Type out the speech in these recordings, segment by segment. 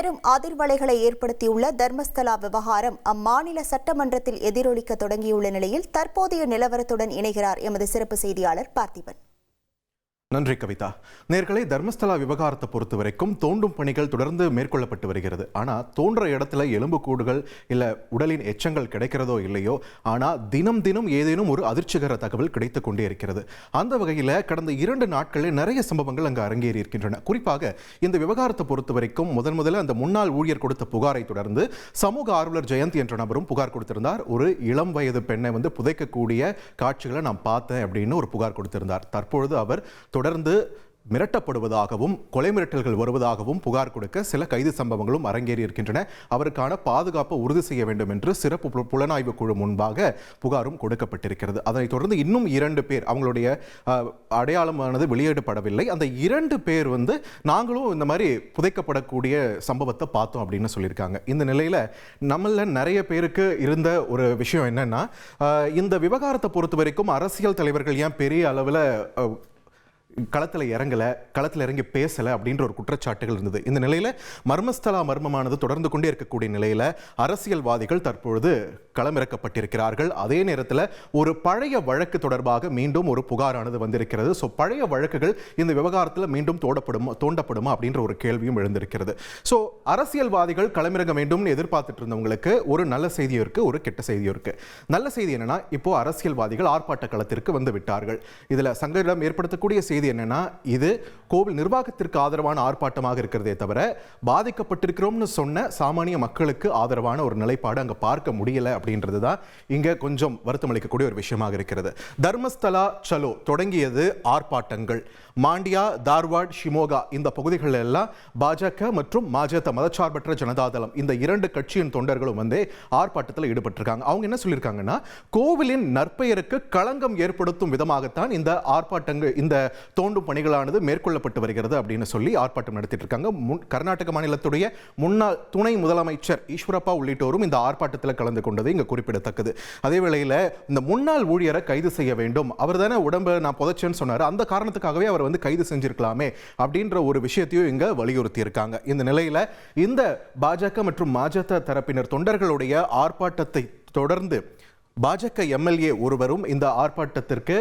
பெரும் அதிர்வலைகளை ஏற்படுத்தியுள்ள தர்மஸ்தலா விவகாரம் அம்மாநில சட்டமன்றத்தில் எதிரொலிக்க தொடங்கியுள்ள நிலையில் தற்போதைய நிலவரத்துடன் இணைகிறார் எமது சிறப்பு செய்தியாளர் பார்த்திபன். நன்றி கவிதா. நேர்களை தர்மஸ்தலா விவகாரத்தை பொறுத்த வரைக்கும் தோண்டும் பணிகள் தொடர்ந்து மேற்கொள்ளப்பட்டு வருகிறது. ஆனால் தோன்ற இடத்துல எலும்புக்கூடுகள் இல்லை உடலின் எச்சங்கள் கிடைக்கிறதோ இல்லையோ ஆனால் தினம் தினம் ஏதேனும் ஒரு அதிர்ச்சிகர தகவல் கிடைத்து கொண்டே இருக்கிறது. அந்த வகையில் கடந்த இரண்டு நாட்களில் நிறைய சம்பவங்கள் அங்கு அரங்கேறி இருக்கின்றன. குறிப்பாக இந்த விவகாரத்தை பொறுத்த வரைக்கும் முதன் முதல்ல அந்த முன்னாள் ஊழியர் கொடுத்த புகாரை தொடர்ந்து சமூக ஆர்வலர் ஜெயந்தி என்ற நபரும் புகார் கொடுத்திருந்தார். ஒரு இளம் வயது பெண்ணை வந்து புதைக்கக்கூடிய காட்சிகளை நான் பார்த்தேன் அப்படின்னு ஒரு புகார் கொடுத்திருந்தார். தற்பொழுது அவர் தொடர்ந்து மிரட்டப்படுவதாகவும் கொலை மிரட்டல்கள் வருவதாகவும் புகார் கொடுக்க சில கைது சம்பவங்களும் அரங்கேறி இருக்கின்றன. அவருக்கான பாதுகாப்பை உறுதி செய்ய வேண்டும் என்று சிறப்பு பு- புலனாய்வு குழு முன்பாக புகாரும் கொடுக்கப்பட்டிருக்கிறது. அதனைத் தொடர்ந்து இன்னும் இரண்டு பேர் அவங்களுடைய அடையாளமானது வெளியிடப்படவில்லை. அந்த இரண்டு பேர் வந்து நாங்களும் இந்த மாதிரி புதைக்கப்படக்கூடிய சம்பவத்தை பார்த்தோம் அப்படின்னு சொல்லியிருக்காங்க. இந்த நிலையில் நம்மள நிறைய பேருக்கு இருந்த ஒரு விஷயம் என்னன்னா இந்த விவகாரத்தை பொறுத்த வரைக்கும் அரசியல் தலைவர்கள் ஏன் பெரிய அளவில் களத்தில் இறங்கல களத்தில் இறங்கி பேசலை அப்படின்ற ஒரு குற்றச்சாட்டுகள் இருந்தது. இந்த நிலையில் மர்மஸ்தலா மர்மமானது தொடர்ந்து கொண்டே இருக்கக்கூடிய நிலையில் அரசியல்வாதிகள் தற்பொழுது களமிறக்கப்பட்டிருக்கிறார்கள். அதே நேரத்தில் ஒரு பழைய வழக்கு தொடர்பாக மீண்டும் ஒரு புகாரானது வந்திருக்கிறது. ஸோ பழைய வழக்குகள் இந்த விவகாரத்தில் மீண்டும் தோண்டப்படுமா தோண்டப்படுமா அப்படின்ற ஒரு கேள்வியும் எழுந்திருக்கிறது. ஸோ அரசியல்வாதிகள் களமிறங்க வேண்டும்னு எதிர்பார்த்துட்டு இருந்தவங்களுக்கு ஒரு நல்ல செய்தியும் இருக்கு ஒரு கெட்ட செய்தியும் இருக்கு. நல்ல செய்தி என்னன்னா இப்போ அரசியல்வாதிகள் ஆர்ப்பாட்ட களத்திற்கு வந்து விட்டார்கள். இதில் சங்கடம் ஏற்படுத்தக்கூடிய செய்தி என்னன்னா இது கோவில் நிர்வாகத்திற்கு ஆதரவான ஆர்ப்பாட்டமாக இருக்கிறதே தவிர பாதிக்கப்பட்டிருக்கிறோம்னு சொன்ன சாமானிய மக்களுக்கு ஆதரவான ஒரு நிலைப்பாடு அங்கே பார்க்க முடியலை அப்படின்னு அப்படின்றது தான் இங்கே கொஞ்சம் வருத்தம் அளிக்கக்கூடிய ஒரு விஷயமாக இருக்கிறது. தர்மஸ்தலா சலோ தொடங்கியது ஆர்ப்பாட்டங்கள். மாண்டியா தார்வாட் ஷிமோகா இந்த பகுதிகளில் எல்லாம் பாஜக மற்றும் மாஜத மதச்சார்பற்ற ஜனதாதளம் இந்த இரண்டு கட்சியின் தொண்டர்களும் வந்து ஆர்ப்பாட்டத்தில் ஈடுபட்டிருக்காங்க. அவங்க என்ன சொல்லியிருக்காங்கன்னா கோவிலின் நற்பெயருக்கு களங்கம் ஏற்படுத்தும் விதமாகத்தான் இந்த ஆர்ப்பாட்டங்கள் இந்த தோண்டும் பணிகளானது மேற்கொள்ளப்பட்டு வருகிறது அப்படின்னு சொல்லி ஆர்ப்பாட்டம் நடத்திட்டு இருக்காங்க முன் கர்நாடக மாநிலத்துடைய முன்னாள் துணை முதலமைச்சர் ஈஸ்வரப்பா உள்ளிட்டோரும் இந்த ஆர்ப்பாட்டத்தில் கலந்து கொண்டது இங்க குறிப்பிடத்தக்கது. அதே வேளையில் இந்த முன்னாள் ஊழியரை கைது செய்ய வேண்டும். அவர் தானே உடம்பு நான் புதைச்சேன்னு சொன்னாரு. அந்த காரணத்துக்காகவே அவர் வந்து கைது செஞ்சிருக்கலாமே அப்படின்ற ஒரு விஷயத்தையும் இங்க வலியுறுத்தி இருக்காங்க இந்த நிலையில் இந்த பாஜக மற்றும் மாஜத தரப்பினர் தொண்டர்களுடைய ஆர்ப்பாட்டத்தை தொடர்ந்து பாஜக எம்எல்ஏ ஒருவரும் இந்த ஆர்ப்பாட்டத்திற்கு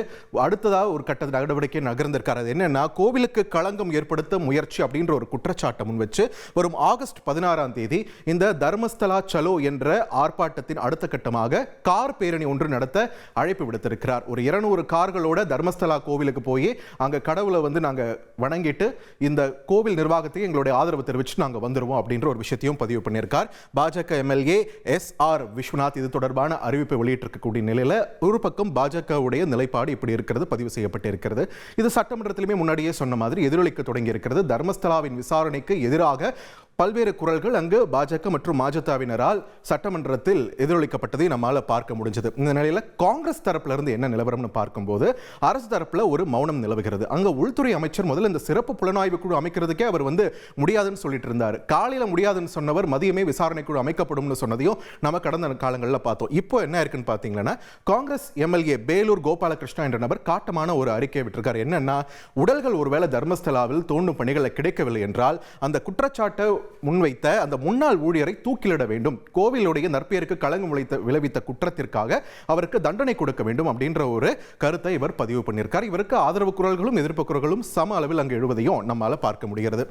அடுத்ததாக ஒரு கட்ட நடவடிக்கை நகர்ந்திருக்காரு. அது என்னன்னா கோவிலுக்கு களங்கம் ஏற்படுத்த முயற்சி அப்படின்ற ஒரு குற்றச்சாட்டை முன் வச்சு வரும் ஆகஸ்ட் பதினாறாம் தேதி இந்த தர்மஸ்தலா சலோ என்ற ஆர்ப்பாட்டத்தின் அடுத்த கட்டமாக கார் பேரணி ஒன்று நடத்த அழைப்பு விடுத்திருக்கிறார். ஒரு இருநூறு கார்களோட தர்மஸ்தலா கோவிலுக்கு போய் அங்க கடவுளை வந்து நாங்கள் வணங்கிட்டு இந்த கோவில் நிர்வாகத்துக்கு எங்களுடைய ஆதரவு தெரிவித்து நாங்கள் வந்துடுவோம் அப்படின்ற ஒரு விஷயத்தையும் பதிவு பண்ணியிருக்கார். பாஜக எம்எல்ஏ எஸ் ஆர் விஸ்வநாத் இது தொடர்பான அறிவிப்பை இருக்கக்கூடிய நிலையில் ஒரு பக்கம் பாஜகவுடைய நிலைப்பாடு இப்படி இருக்கிறது பதிவு செய்யப்பட்டிருக்கிறது. இது சட்டமன்றத்திலுமே முன்னாடியே சொன்ன மாதிரி எதிரொலிக்க தொடங்கி இருக்கிறது தர்மஸ்தலாவின் விசாரணைக்கு எதிராக பல்வேறு குரல்கள் அங்கு பாஜக மற்றும் மாஜதாவினரால் சட்டமன்றத்தில் எதிரொலிக்கப்பட்டதை நம்மால் பார்க்க முடிஞ்சது. இந்த நிலையில் காங்கிரஸ் தரப்புல இருந்து என்ன நிலவரம்னு பார்க்கும்போது அரசு தரப்புல ஒரு மௌனம் நிலவுகிறது. அங்கே உள்துறை அமைச்சர் முதல்ல இந்த சிறப்பு புலனாய்வு குழு அமைக்கிறதுக்கே அவர் வந்து முடியாதுன்னு சொல்லிட்டு இருந்தார். காலையில் முடியாதுன்னு சொன்னவர் மதியமே விசாரணை குழு அமைக்கப்படும்னு சொன்னதையும் நம்ம கடந்த காலங்களில் பார்த்தோம். இப்போ என்ன இருக்குன்னு பார்த்தீங்கன்னா காங்கிரஸ் எம்எல்ஏ பேலூர் கோபாலகிருஷ்ணா என்ற நபர் காட்டமான ஒரு அறிக்கை விட்டுருக்கார். என்னன்னா உடல்கள் ஒருவேளை தர்மஸ்தலாவில் தோண்டும் பணிகளை கிடைக்கவில்லை என்றால் அந்த குற்றச்சாட்டை முன்வைத்த அந்த முன்னாள் ஊழியரை தூக்கிலிட வேண்டும். கோவிலுடைய நற்பெயருக்கு களங்கம் விளைத்த விளைவித்த குற்றத்திற்காக அவருக்கு தண்டனை கொடுக்க வேண்டும் அப்படின்ற ஒரு கருத்தை இவர் பதிவு பண்ணியிருக்கார். இவருக்கு ஆதரவு குரல்களும் எதிர்ப்பு குரல்களும் சம அளவில் அங்கு எழுவதையும் நம்மால் பார்க்க முடிகிறது.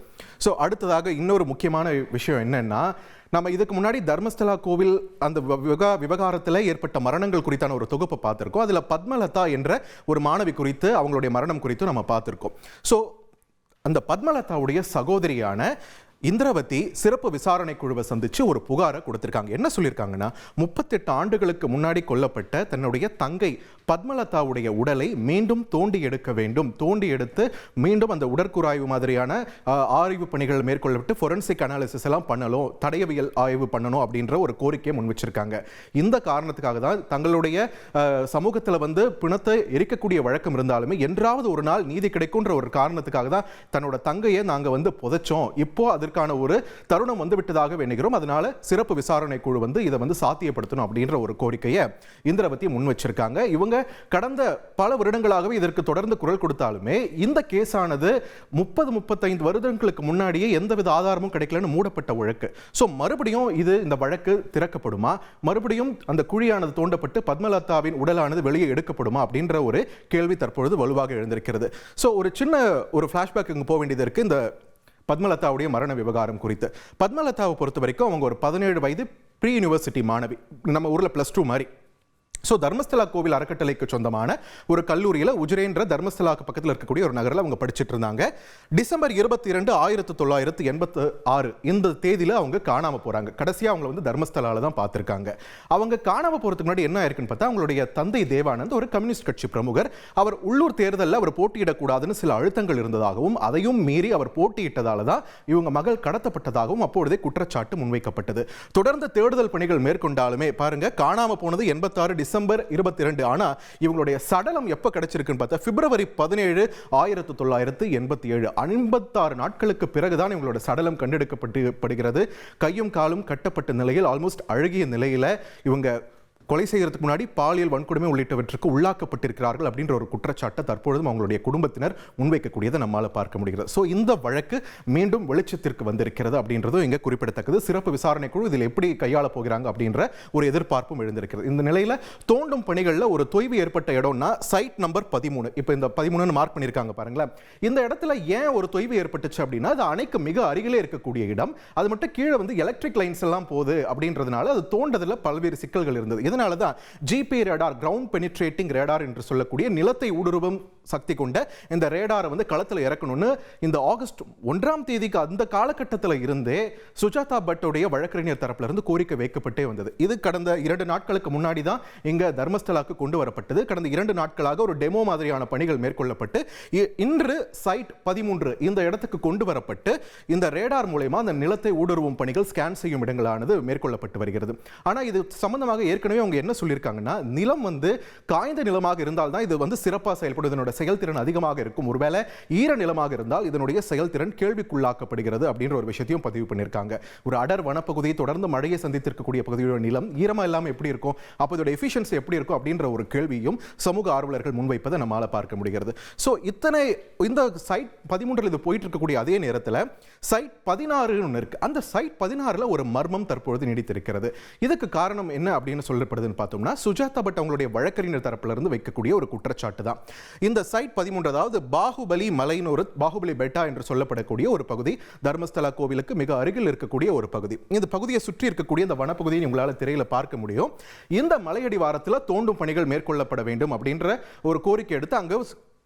ஸோ அடுத்ததாக இன்னொரு முக்கியமான விஷயம் என்னன்னா நம்ம இதுக்கு முன்னாடி தர்மஸ்தலா கோவில் அந்த விவகா விவகாரத்தில் ஏற்பட்ட மரணங்கள் குறித்தான ஒரு தொகுப்பை பார்த்துருக்கோம். அதில் பத்மலதா என்ற ஒரு மாணவி குறித்து அவங்களுடைய மரணம் குறித்து நம்ம பார்த்துருக்கோம். ஸோ அந்த பத்மலதாவுடைய சகோதரியான இந்திரவதி சிறப்பு விசாரணை குழுவை சந்திச்சு ஒரு புகாரை கொடுத்திருக்காங்க. என்ன சொல்லியிருக்காங்கன்னா முப்பத்தெட்டு ஆண்டுகளுக்கு முன்னாடி கொல்லப்பட்ட தன்னுடைய தங்கை பத்மலதாவுடைய உடலை மீண்டும் தோண்டி எடுக்க வேண்டும். தோண்டி எடுத்து மீண்டும் அந்த உடற்கூறாய்வு மாதிரியான ஆய்வு பணிகள் மேற்கொள்ளப்பட்டு ஃபொரன்சிக் அனாலிசிஸ் எல்லாம் பண்ணணும் தடயவியல் ஆய்வு பண்ணணும் அப்படின்ற ஒரு கோரிக்கையை முன் வச்சிருக்காங்க இந்த காரணத்துக்காக தான் தங்களுடைய சமூகத்தில் வந்து பிணத்தை எரிக்கக்கூடிய வழக்கம் இருந்தாலுமே என்றாவது ஒரு நாள் நீதி கிடைக்கும்ன்ற ஒரு காரணத்துக்காக தான் தன்னோட தங்கையை நாங்கள் வந்து புதைச்சோம். இப்போ அதற்கான ஒரு தருணம் வந்து விட்டதாக வேணுகிறோம் அதனால சிறப்பு விசாரணை குழு வந்து இதை வந்து சாத்தியப்படுத்தணும் அப்படின்ற ஒரு கோரிக்கையை இந்திரவதி முன் வச்சிருக்காங்க இவங்க கடந்த பல வருடங்களாகவே இதற்கு தொடர்ந்து குரல் கொடுத்தாலுமே இந்த கேஸானது முப்பது முப்பத்தைந்து வருடங்களுக்கு முன்னாடியே எந்தவித ஆதாரமும் கிடைக்கலன்னு மூடப்பட்ட வழக்கு. ஸோ மறுபடியும் இது இந்த வழக்கு திறக்கப்படுமா? மறுபடியும் அந்த குழியானது தோண்டப்பட்டு பத்மலதாவின் உடலானது வெளியே எடுக்கப்படுமா? அப்படின்ற ஒரு கேள்வி தற்பொழுது வலுவாக எழுந்திருக்கிறது. ஸோ ஒரு சின்ன ஒரு ஃப்ளாஷ்பேக் இங்கே போக வேண்டியது இருக்குது இந்த பத்மலதாவுடைய மரண விவகாரம் குறித்து. பத்மலதாவை பொறுத்த வரைக்கும் அவங்க ஒரு பதினேழு வயது ப்ரீ யூனிவர்சிட்டி மாணவி. நம்ம ஊரில் ப்ளஸ் டூ மாதிரி. ஸோ தர்மஸ்தலா கோவில் அறக்கட்டளைக்கு சொந்தமான ஒரு கல்லூரியில் உஜ்ரேன்ற தர்மஸ்தலாக்கு பக்கத்தில் இருக்கக்கூடிய ஒரு நகரில் அவங்க படிச்சுட்டு இருந்தாங்க. டிசம்பர் இருபத்தி இரண்டு ஆயிரத்தி தொள்ளாயிரத்து எண்பத்து ஆறு இந்த தேதியில் அவங்க காணாமல் போகிறாங்க கடைசியாக அவங்கள வந்து தர்மஸ்தலாவில் தான் பார்த்துருக்காங்க. அவங்க காணாம போகிறதுக்கு முன்னாடி என்ன ஆயிருக்குன்னு பார்த்தா அவங்களுடைய தந்தை தேவானந்த் ஒரு கம்யூனிஸ்ட் கட்சி பிரமுகர். அவர் உள்ளூர் தேர்தலில் அவர் போட்டியிடக்கூடாதுன்னு சில அழுத்தங்கள் இருந்ததாகவும் அதையும் மீறி அவர் போட்டியிட்டதால தான் இவங்க மகள் கடத்தப்பட்டதாகவும் அப்பொழுதே குற்றச்சாட்டு முன்வைக்கப்பட்டது. தொடர்ந்து தேடுதல் பணிகள் மேற்கொண்டாலுமே பாருங்க காணாமல் போனது எண்பத்தாறு டிசம்பர் இருபத்தி ரெண்டு ஆனா இவங்களுடைய சடலம் எப்போ கிடைச்சிருக்குன்னு பார்த்தா பிப்ரவரி பதினேழு ஆயிரத்தி தொள்ளாயிரத்து எண்பத்தி ஏழு. ஐம்பத்தாறு நாட்களுக்கு பிறகுதான் இவங்களோட சடலம் கண்டெடுக்கப்பட்டு படுகிறது. கையும் காலும் கட்டப்பட்ட நிலையில் ஆல்மோஸ்ட் அழுகிய நிலையில இவங்க கொலை செய்கிறதுக்கு முன்னாடி பாலியல் வன்கொடுமை உள்ளிட்டவற்றுக்கு உள்ளாக்கப்பட்டிருக்கிறார்கள் அப்படின்ற ஒரு குற்றச்சாட்டை தற்பொழுதும் அவங்களுடைய குடும்பத்தினர் முன்வைக்கக்கூடியதை நம்மால் பார்க்க முடிகிறது. ஸோ இந்த வழக்கு மீண்டும் வெளிச்சத்திற்கு வந்திருக்கிறது அப்படின்றதும் இங்கே குறிப்பிடத்தக்கது. சிறப்பு விசாரணை குழு இதில் எப்படி கையாள போகிறாங்க அப்படின்ற ஒரு எதிர்பார்ப்பும் எழுந்திருக்கிறது. இந்த நிலையில் தோண்டும் பணிகளில் ஒரு தொய்வு ஏற்பட்ட இடம்னா சைட் நம்பர் பதிமூணு. இப்போ இந்த பதிமூணுன்னு மார்க் பண்ணியிருக்காங்க பாருங்களேன். இந்த இடத்துல ஏன் ஒரு தொய்வு ஏற்பட்டுச்சு அப்படின்னா அது அணைக்கு மிக அருகிலே இருக்கக்கூடிய இடம். அது மட்டும் கீழே வந்து எலக்ட்ரிக் லைன்ஸ் எல்லாம் போகுது அப்படின்றதுனால அது தோண்டதில் பல்வேறு சிக்கல்கள் இருந்தது. அதனால தான் GP radar ground penetrating radar என்று சொல்லக்கூடிய நிலத்தை ஊடுருவும் சக்தி கொண்ட இந்த ரேடாரை வந்து களத்தில் இறக்கணும்னு இந்த ஆகஸ்ட் ஒன்றாம் தேதிக்கு அந்த காலகட்டத்தில் இருந்தே சுஜாதா பட்டோடைய வழக்கறிஞர் தரப்பிலிருந்து கோரிக்கை வைக்கப்பட்டே வந்தது. இது கடந்த இரண்டு நாட்களுக்கு முன்னாடி தான் இங்கே தர்மஸ்தலாக்கு கொண்டு வரப்பட்டது. கடந்த இரண்டு நாட்களாக ஒரு டெமோ மாதிரியான பணிகள் மேற்கொள்ளப்பட்டு இன்று சைட் பதிமூன்று இந்த இடத்துக்கு கொண்டு வரப்பட்டு இந்த ரேடார் மூலயமா அந்த நிலத்தை ஊடுருவும் பணிகள் ஸ்கேன் செய்யும் இடங்களானது மேற்கொள்ளப்பட்டு வருகிறது. ஆனால் இது சம்பந்தமாக ஏற்கனவே அவங்க என்ன சொல்லியிருக்காங்கன்னா நிலம் வந்து காய்ந்த நிலமாக இருந்தால் தான் இது வந்து சிறப்பாக செயல்படும். இதனோட செயல்திறன் அதிகமாக இருக்கும். ஒருவேளை ஈர நிலமாக இருந்தால் இதனுடைய செயல்திறன் கேள்விக்குள்ளாக்கப்படுகிறது அப்படின்ற ஒரு விஷயத்தையும் பதிவு பண்ணியிருக்காங்க. ஒரு அடர் வனப்பகுதியை தொடர்ந்து மழையை சந்தித்திருக்கக்கூடிய பகுதியோட நிலம் ஈரமாக இல்லாமல் எப்படி இருக்கும்? அப்போ இதோட எஃபிஷியன்சி எப்படி இருக்கும் அப்படின்ற ஒரு கேள்வியும் சமூக ஆர்வலர்கள் முன்வைப்பதை நம்மளால் பார்க்க முடிகிறது. ஸோ இத்தனை இந்த சைட் பதிமூன்றில் இது போயிட்டு இருக்கக்கூடிய அதே நேரத்தில் சைட் பதினாறுன்னு ஒன்று இருக்கு. அந்த சைட் பதினாறில் ஒரு மர்மம் தற்பொழுது நீடித்திருக்கிறது. இதுக்கு காரணம் என்ன அப்படின்னு சொல்லப்படுது சொல்லப்படுதுன்னு பார்த்தோம்னா சுஜாதா பட் அவங்களுடைய வழக்கறிஞர் தரப்பிலிருந்து வைக்கக்கூடிய ஒரு குற்றச்சாட்டு தான். இந்த சைட் பதிமூன்று அதாவது பாகுபலி மலைன்னு ஒரு பாகுபலி பெட்டா என்று சொல்லப்படக்கூடிய ஒரு பகுதி தர்மஸ்தலா கோவிலுக்கு மிக அருகில் இருக்கக்கூடிய ஒரு பகுதி. இந்த பகுதியை சுற்றி இருக்கக்கூடிய இந்த வனப்பகுதியை உங்களால் திரையில் பார்க்க முடியும். இந்த மலையடி வாரத்தில் தோண்டும் பணிகள் மேற்கொள்ளப்பட வேண்டும் அப்படின்ற ஒரு கோரிக்கை எடுத்து அங்கே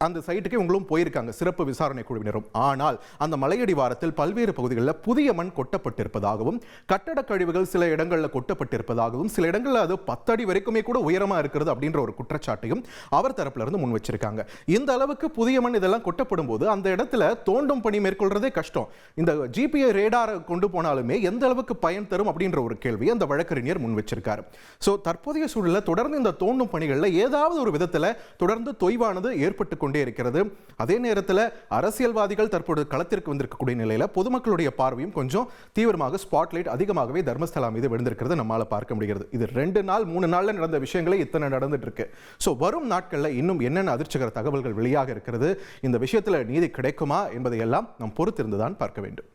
அந்த சைட்டுக்கு இவங்களும் போயிருக்காங்க. சிறப்பு விசாரணை குழுவினரும். ஆனால் அந்த மலையடிவாரத்தில் பல்வேறு பகுதிகளில் புதிய மண் கொட்டப்பட்டிருப்பதாகவும் கட்டடக் கழிவுகள் சில இடங்களில் கொட்டப்பட்டிருப்பதாகவும் சில இடங்களில் அது பத்தடி வரைக்குமே கூட உயரமா இருக்கிறது அப்படின்ற ஒரு குற்றச்சாட்டையும் அவர் தரப்புல இருந்து முன் வச்சிருக்காங்க. இந்த அளவுக்கு புதிய மண் இதெல்லாம் கொட்டப்படும் போது அந்த இடத்துல தோண்டும் பணி மேற்கொள்றதே கஷ்டம். இந்த ஜிபிஐ ரேடாரை கொண்டு போனாலுமே எந்த அளவுக்கு பயன் தரும் அப்படின்ற ஒரு கேள்வி அந்த வழக்கறிஞர் முன் வச்சிருக்காரு. ஸோ தற்போதைய சூழலில் தொடர்ந்து இந்த தோண்டும் பணிகளில் ஏதாவது ஒரு விதத்தில் தொடர்ந்து தொய்வானது ஏற்பட்டு கொண்டே இருக்கிறது. அதே நேரத்தில் அரசியல்வாதிகள் தற்போது களத்திற்கு வந்திருக்கக்கூடிய நிலையில் பொதுமக்களுடைய பார்வையும் கொஞ்சம் தீவிரமாக ஸ்பாட்லைட் அதிகமாகவே தர்மஸ்தலா மீது விழுந்திருக்கிறது நம்மால பார்க்க முடிகிறது. இது ரெண்டு நாள் மூணு நாள்ல நடந்த விஷயங்களே இத்தனை நடந்துட்டு இருக்கு ஸோ வரும் நாட்களில் இன்னும் என்னென்ன அதிர்ச்சிகர தகவல்கள் வெளியாக இருக்கிறது? இந்த விஷயத்தில் நீதி கிடைக்குமா என்பதையெல்லாம் நாம் பொறுத்திருந்துதான் பார்க்க வேண்டும்.